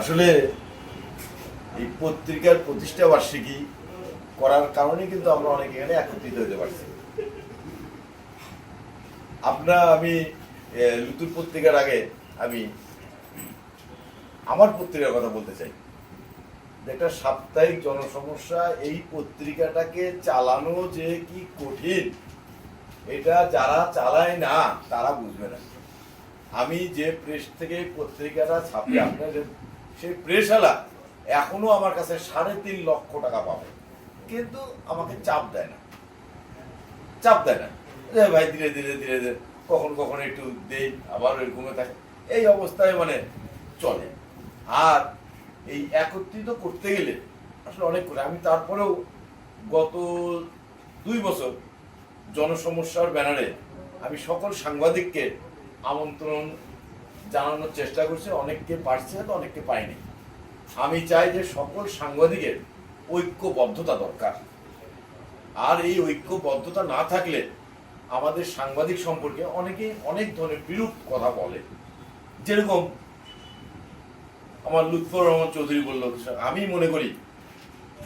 আসলে এই পত্রিকার প্রতিষ্ঠা বার্ষিকী করার কারণে কিন্তু আমরা অনেক এখানে একত্রিত হতে পারছি। আপনার আমি লুতুর পত্রিকার আগে আমি আমার পত্রিকার কথা বলতে চাই। একটা সাপ্তাহিক জনসমস্যা, এই পত্রিকাটাকে চালানো যে কি কঠিন, এটা যারা চালায় না, তারা বুঝবে না। আমি যে প্রেস থেকে পত্রিকাটা ছাপি আপনার সেই প্রেসওয়ালা এখনও আমার কাছে সাড়ে তিন লক্ষ টাকা পাবে। কিন্তু আমাকে চাপ দেয় না। চাপ দেয় না। ভাই, ধীরে ধীরে ধীরে ধীরে, কখন কখন একটু দেই, আবার ওই ঘুমে থাকে। এই অবস্থায় মানে চলে। আর এই একত্রিত করতে গেলে আসলে অনেক করে আমি তারপরেও গত দুই বছর জনসমস্যার ব্যানারে আমি সকল সাংবাদিককে আমন্ত্রণ জানানোর চেষ্টা করছি, অনেককে পারছি হয়তো, অনেককে পাইনি আমি চাই যে সকল সাংবাদিকের ঐক্যবদ্ধতা দরকার। আর এই ঐক্যবদ্ধতা না থাকলে আমাদের সাংবাদিক সম্পর্কে অনেকেই অনেক ধরনের বিরূপ কথা বলে। যেরকম আমার লুৎফর রহমান চৌধুরী বলল, আমি মনে করি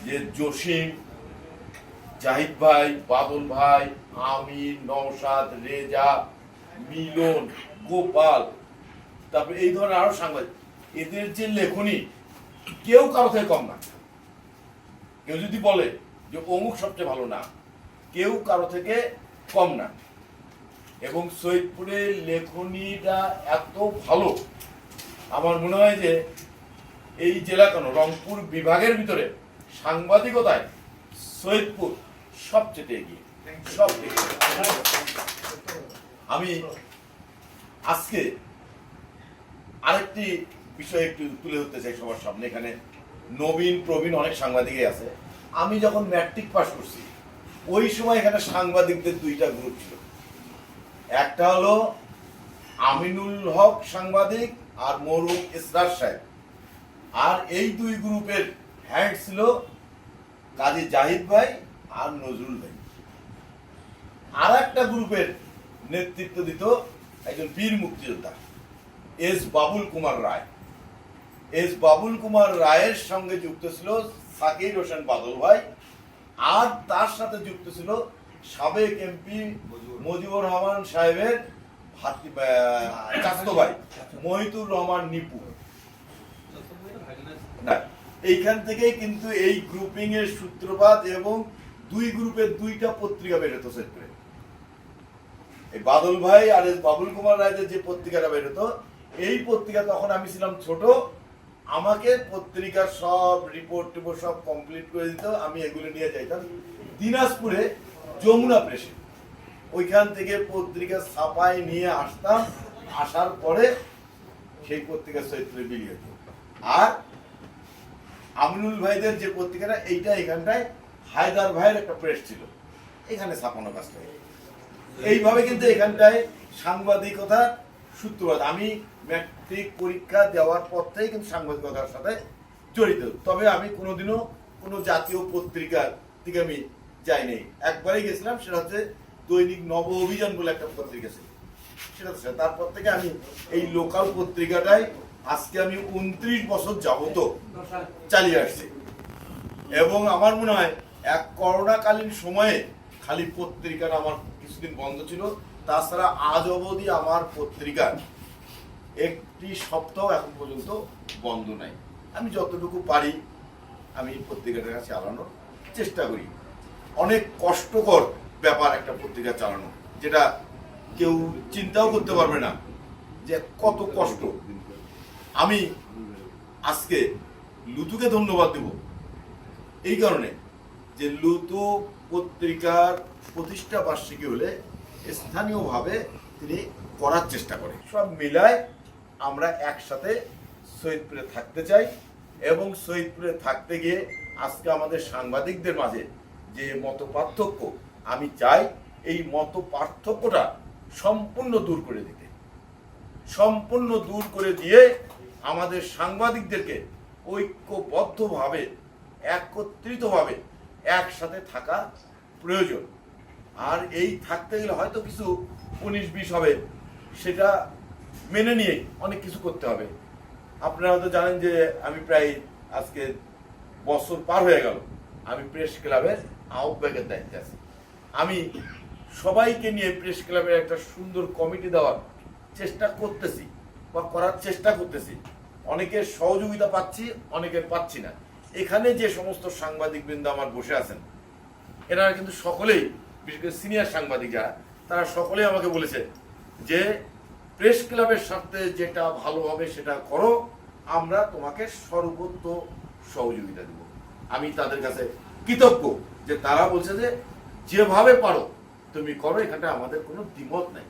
যে জসিম, জাহিদ ভাই, বাদল ভাই, আমির, নওশাদ, রেজা, মিলন, গোপাল তারপরে এই ধরনের আরও সাংবাদিক। এদের যে লেখনী কেউ কারও থেকে কম না। কেউ যদি বলে যে অমুক সবচেয়ে ভালো না কেউ কারও থেকে কম না। এবং সৈয়দপুরের লেখনীটা এত ভালো আমার মনে হয় যে এই জেলা কেন? রংপুর বিভাগের ভিতরে সাংবাদিকতায় সৈয়দপুর সবচেয়ে এগিয়ে। সব আমি আজকে আরেকটি বিষয় একটু তুলে ধরতে চাই সবার সামনে। এখানে নবীন, প্রবীণ অনেক সাংবাদিকই আছে। আমি যখন ম্যাট্রিক পাস করছি, ওই সময় এখানে সাংবাদিকদের দুইটা গ্রুপ ছিল। একটা হলো আমিনুল হক সাংবাদিক আর মরুম ইসরার সাহেব। আর এই দুই গ্রুপের হ্যান্ড ছিল কাজী জাহিদ ভাই আর নজরুল ভাই। আর একটা গ্রুপের নেতৃত্ব দিত একজন বীর মুক্তিযোদ্ধা। এস বাবুল কুমার রায়। এস বাবুল কুমার রায়ের সঙ্গে যুক্ত ছিল সাকির হোসেন বাদল ভাই। আর তার সাথে যুক্ত ছিল সাবেক এমপি মজিবুর রহমান। সাহেবের চাচাতো ভাই মহিতুর রহমান নিপু। না এইখান থেকেই কিন্তু এই গ্রুপিং এর সূত্রপাত এবং দুই গ্রুপের দুইটা পত্রিকা বেরোতো সেট করে এই বাদল ভাই আর বাবুল কুমার রায়দের যে পত্রিকাটা বেরোতো এই পত্রিকা তখন আমি ছিলাম ছোট, আমাকে পত্রিকার সব রিপোর্ট টিপোর্ট সব কমপ্লিট করে দিত, আমি এগুলো নিয়ে যাইতাম। দিনাজপুরে যমুনা প্রেসে ওইখান থেকে পত্রিকা ছাপাই নিয়ে আসতাম, আসার পরে সেই পত্রিকা চরিত্রে বিলি হতো আর আমিনুল ভাইদের যে পত্রিকাটা, এইটা এখানটায় হায়দার ভাইয়ের একটা প্রেস ছিল। এখানে ছাপানো কাজটা এইভাবে কিন্তু এখানটায় সাংবাদিকতার সূত্রপাত। আমি ম্যাট্রিক পরীক্ষা দেওয়ার পর থেকেই কিন্তু সাংবাদিকতার সাথে জড়িত। তবে আমি কোনোদিনও কোনো জাতীয় পত্রিকার থেকে আমি যাইনি। একবারই গেছিলাম, সেটা হচ্ছে দৈনিক নব অভিযান বলে একটা পত্রিকা ছিল। সেটা। তারপর থেকে আমি এই লোকাল পত্রিকাটাই আজকে আমি উনত্রিশ বছর যাবত চালিয়ে আসছি। এবং আমার মনে হয় এক করোনাকালীন সময়ে খালি পত্রিকাটা আমার কিছুদিন বন্ধ ছিল। তাছাড়া আজ অবধি আমার পত্রিকার একটি সপ্তাহ এখন পর্যন্ত বন্ধ নাই। আমি যতটুকু পারি আমি পত্রিকাটাকে চালানোর চেষ্টা করি। অনেক কষ্টকর ব্যাপার একটা পত্রিকা চালানো, যেটা কেউ চিন্তাও করতে পারবে না যে কত কষ্ট। আমি আজকে লুতুকে ধন্যবাদ দেব, এই কারণে যে লুতু পত্রিকার প্রতিষ্ঠা বার্ষিকী হলে স্থানীয়ভাবে তিনি করার চেষ্টা করে সব মিলায় আমরা একসাথে সৈয়দপুরে থাকতে চাই এবং সৈয়দপুরে থাকতে গিয়ে আজকে আমাদের সাংবাদিকদের মাঝে যে মত আমি চাই এই মত সম্পূর্ণ দূর করে দিতে। সম্পূর্ণ দূর করে দিয়ে আমাদের সাংবাদিকদেরকে ঐক্যবদ্ধভাবে, একত্রিতভাবে একসাথে থাকা প্রয়োজন। আর এই থাকতে গেলে হয়তো কিছু উনিশ, বিশ হবে। সেটা মেনে নিয়ে অনেক কিছু করতে হবে। আপনারা হয়তো জানেন যে আমি প্রায় আজকে বছর পার হয়ে গেল। আমি প্রেস ক্লাবের আহ্বায়কের দায়িত্বে আছি। আমি সবাইকে নিয়ে প্রেস ক্লাবের একটা সুন্দর কমিটি দেওয়ার চেষ্টা করতেছি বা করার চেষ্টা করতেছি। অনেকের সহযোগিতা পাচ্ছি, অনেকের পাচ্ছি না। এখানে যে সমস্ত সাংবাদিক বৃন্দ আমার বসে আছেন, এনারা কিন্তু সকলেই বিশেষ করে সিনিয়র সাংবাদিক যারা তারা সকলেই আমাকে বলেছে যে, প্রেস ক্লাবের স্বার্থে যেটা ভালো হবে সেটা করো, আমরা তোমাকে সর্বোত্ত সহযোগিতা দেব। আমি তাদের কাছে কৃতজ্ঞ যে তারা বলছে যে, যেভাবে পারো, তুমি করো এখানে আমাদের কোনো দ্বিমত নাই।